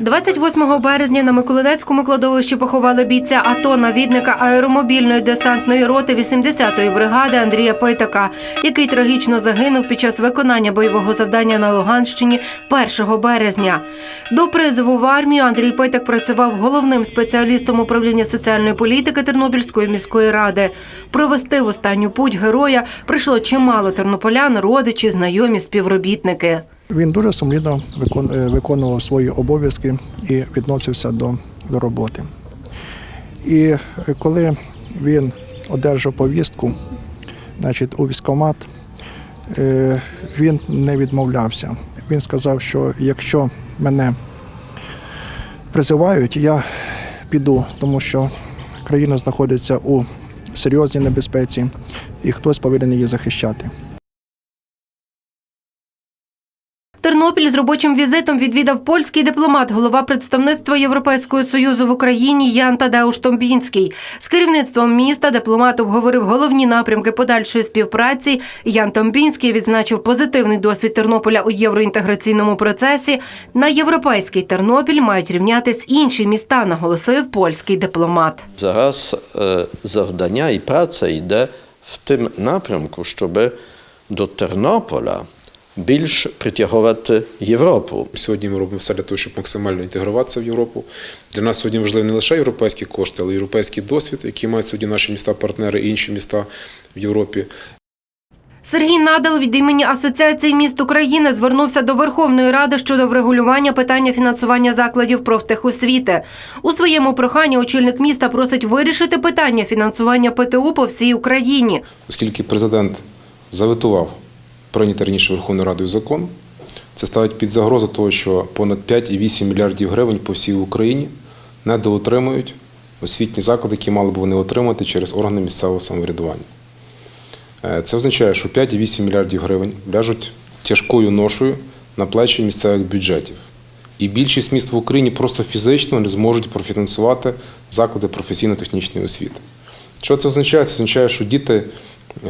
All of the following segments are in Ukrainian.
28 березня на Миколинецькому кладовищі поховали бійця АТО, навідника аеромобільної десантної роти 80-ї бригади Андрія Питака, який трагічно загинув під час виконання бойового завдання на Луганщині 1 березня. До призову в армію Андрій Питак працював головним спеціалістом управління соціальної політики Тернопільської міської ради. Провести в останню путь героя прийшло чимало тернополян, родичі, знайомі, співробітники. Він дуже сумлінно е, виконував свої обов'язки і відносився до, до роботи. І е, коли він одержав повістку значить, у військкомат, е, він не відмовлявся. Він сказав, що якщо мене призивають, я піду, тому що країна знаходиться у серйозній небезпеці, і хтось повинен її захищати. Тернопіль з робочим візитом відвідав польський дипломат, голова представництва Європейського союзу в Україні Ян Тадеуш Томбінський. З керівництвом міста дипломат обговорив головні напрямки подальшої співпраці. Ян Томбінський відзначив позитивний досвід Тернополя у євроінтеграційному процесі. На європейський Тернопіль мають рівнятись інші міста, наголосив польський дипломат. Зараз е, завдання і праця йде в тим напрямку, щоб до Тернополя більш притягувати Європу. Сьогодні ми робимо все для того, щоб максимально інтегруватися в Європу. Для нас сьогодні важливі не лише європейські кошти, але й європейський досвід, який мають сьогодні наші міста-партнери і інші міста в Європі. Сергій Надал від імені Асоціації міст України звернувся до Верховної Ради щодо врегулювання питання фінансування закладів профтехосвіти. У своєму проханні очільник міста просить вирішити питання фінансування ПТУ по всій Україні. Оскільки президент заветував прийнятий раніше Верховною Радою закон, це ставить під загрозу того, що понад 5,8 мільярдів гривень по всій Україні недоотримують освітні заклади, які мали б вони отримати через органи місцевого самоврядування. Е, Це означає, що 5,8 мільярдів гривень ляжуть тяжкою ношою на плечі місцевих бюджетів. І більшість міст в Україні просто фізично не зможуть профінансувати заклади професійно-технічної освіти. Що це означає? Це означає, що діти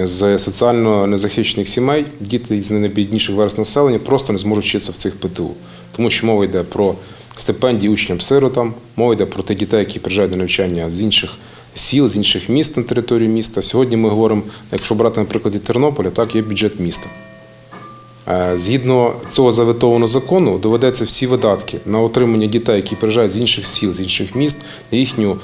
з соціально незахищених сімей, діти з найбідніших верст населення просто не зможуть вчитися в цих ПТУ. Тому що мова йде про стипендії учням-сиротам, мова йде про тих дітей, які приїжджають до навчання з інших сіл, з інших міст на території міста. Сьогодні ми говоримо, якщо брати на прикладі Тернополя, так є бюджет міста. Е, Згідно цього заветованого закону, доведеться всі видатки на отримання дітей, які приїжджають з інших сіл, з інших міст, на їхню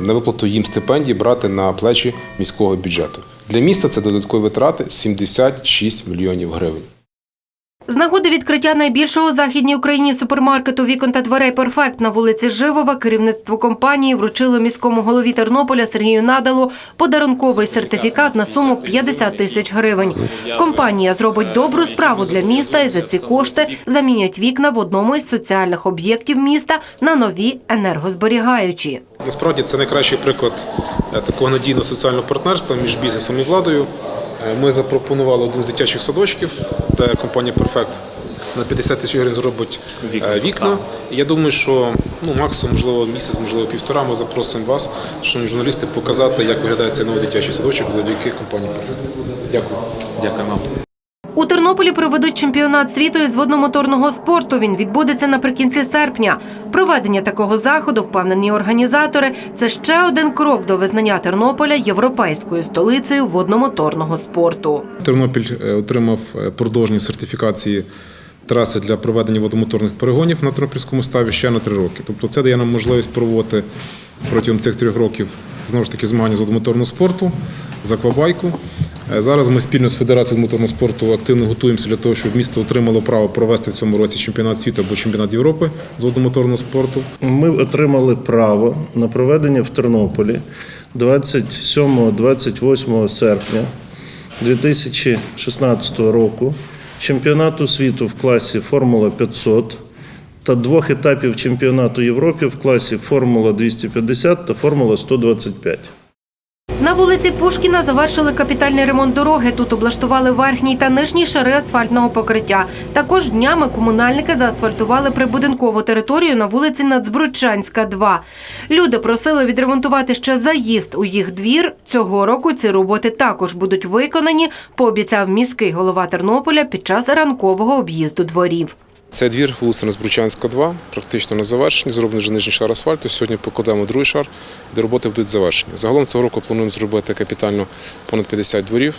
на виплату їм стипендії брати на плечі міського бюджету. Для міста це додаткові витрати 76 мільйонів гривень. З нагоди відкриття найбільшого у західній Україні супермаркету вікон та дверей «Перфект» на вулиці Живова керівництво компанії вручило міському голові Тернополя Сергію Надалу подарунковий сертифікат на суму 50 тисяч гривень. Компанія зробить добру справу для міста і за ці кошти замінять вікна в одному із соціальних об'єктів міста на нові енергозберігаючі. Насправді це найкращий приклад е, такого надійного соціального партнерства між бізнесом і владою. Е, Ми запропонували один з дитячих садочків, де компанія Perfect на 50 тисяч гривень зробить е, вікна. Я думаю, що ну, максимум, можливо, місяць, можливо, півтора, ми запросимо вас, шановні журналісти, показати, як виглядає цей новий дитячий садочок завдяки компанії Perfect. Дякую. Дякую вам. Тернополі проведуть чемпіонат світу із водномоторного спорту. Він відбудеться наприкінці серпня. Проведення такого заходу, впевнені організатори, це ще один крок до визнання Тернополя європейською столицею водномоторного спорту. Тернопіль е, отримав е, продовження сертифікації траси для проведення водомоторних перегонів на Тернопільському ставі ще на три роки. Тобто це дає нам можливість проводити протягом цих трьох років знову ж таки змагання з водомоторного спорту, з аквабайку. Е, Зараз ми спільно з Федерацією водомоторного спорту активно готуємося для того, щоб місто отримало право провести в цьому році чемпіонат світу або чемпіонат Європи з водомоторного спорту. Ми отримали право на проведення в Тернополі 27-28 серпня 2016 року чемпіонату світу в класі Формула 500 та двох етапів чемпіонату Європи в класі Формула 250 та Формула 125. На вулиці Пушкіна завершили капітальний ремонт дороги. Тут облаштували верхній та нижній шари асфальтного покриття. Також днями комунальники заасфальтували прибудинкову територію на вулиці Нацбручанська, 2. Люди просили відремонтувати ще заїзд у їх двір. Цього року ці роботи також будуть виконані, пообіцяв міський голова Тернополя під час ранкового об'їзду дворів. Цей двір вулиця Незбручанська, 2, практично на завершенні. Зроблений вже нижній шар асфальту. Сьогодні покладемо другий шар, де роботи будуть завершені. Загалом цього року плануємо зробити капітально понад 50 дворів,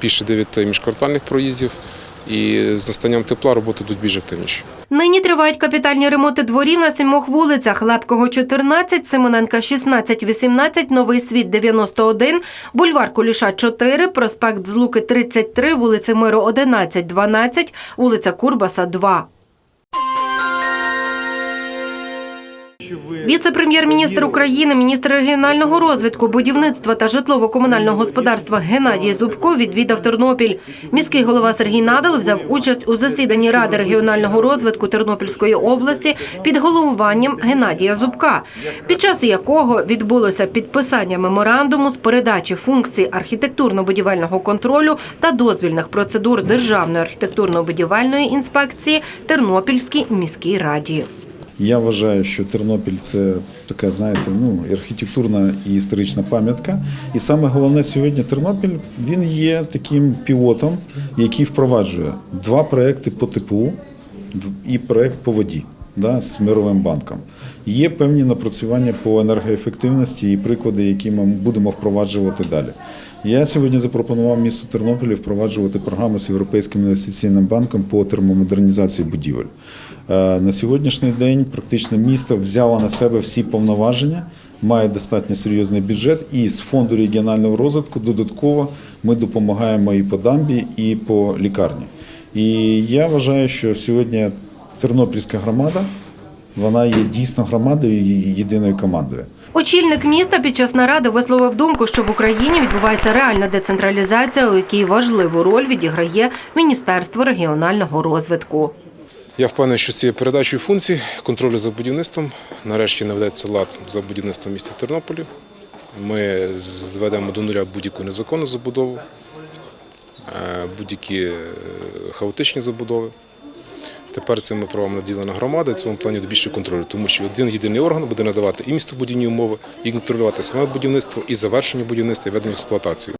більше 9 міжквартальних проїздів. І з настанням тепла роботи будуть більш активніші. Нині тривають капітальні ремонти дворів на сімох вулицях: Лепкого 14, Симоненка 16, 18, Новий Світ 91, Бульвар Куліша 4, проспект Злуки 33, вулиці Миру 11, 12, вулиця Курбаса 2. Віце-прем'єр-міністр України, міністр регіонального розвитку, будівництва та житлово-комунального господарства Геннадій Зубко відвідав Тернопіль. Міський голова Сергій Надал взяв участь у засіданні Ради регіонального розвитку Тернопільської області під головуванням Геннадія Зубка, під час якого відбулося підписання меморандуму з передачі функцій архітектурно-будівельного контролю та дозвільних процедур Державної архітектурно-будівельної інспекції Тернопільській міській раді. Я вважаю, що Тернопіль це така, знаєте, ну архітектурна і історична пам'ятка. І саме головне сьогодні Тернопіль він є таким пілотом, який впроваджує два проекти по типу і проект по воді да, з мировим банком. Є певні напрацювання по енергоефективності і приклади, які ми будемо впроваджувати далі. Я сьогодні запропонував місту Тернополі впроваджувати програму з Європейським інвестиційним банком по термомодернізації будівель. Е, На сьогоднішній день практично місто взяло на себе всі повноваження, має достатньо серйозний бюджет, і з фонду регіонального розвитку додатково ми допомагаємо і по дамбі, і по лікарні. І я вважаю, що сьогодні Тернопільська громада вона є дійсно громадою і єдиною командою. Очільник міста під час наради висловив думку, що в Україні відбувається реальна децентралізація, у якій важливу роль відіграє Міністерство регіонального розвитку. Я впевнений, що з цією передачею функцій контролю за будівництвом нарешті наведеться лад за будівництвом міста Тернополі. Ми зведемо до нуля будь-яку незаконну забудову, е, будь-які е, хаотичні забудови. Тепер цими правами наділена громада, і цьому плані більше контролю, тому що один єдиний орган буде надавати і містобудівні умови, і контролювати саме будівництво, і завершення будівництва, і ведення в експлуатацію.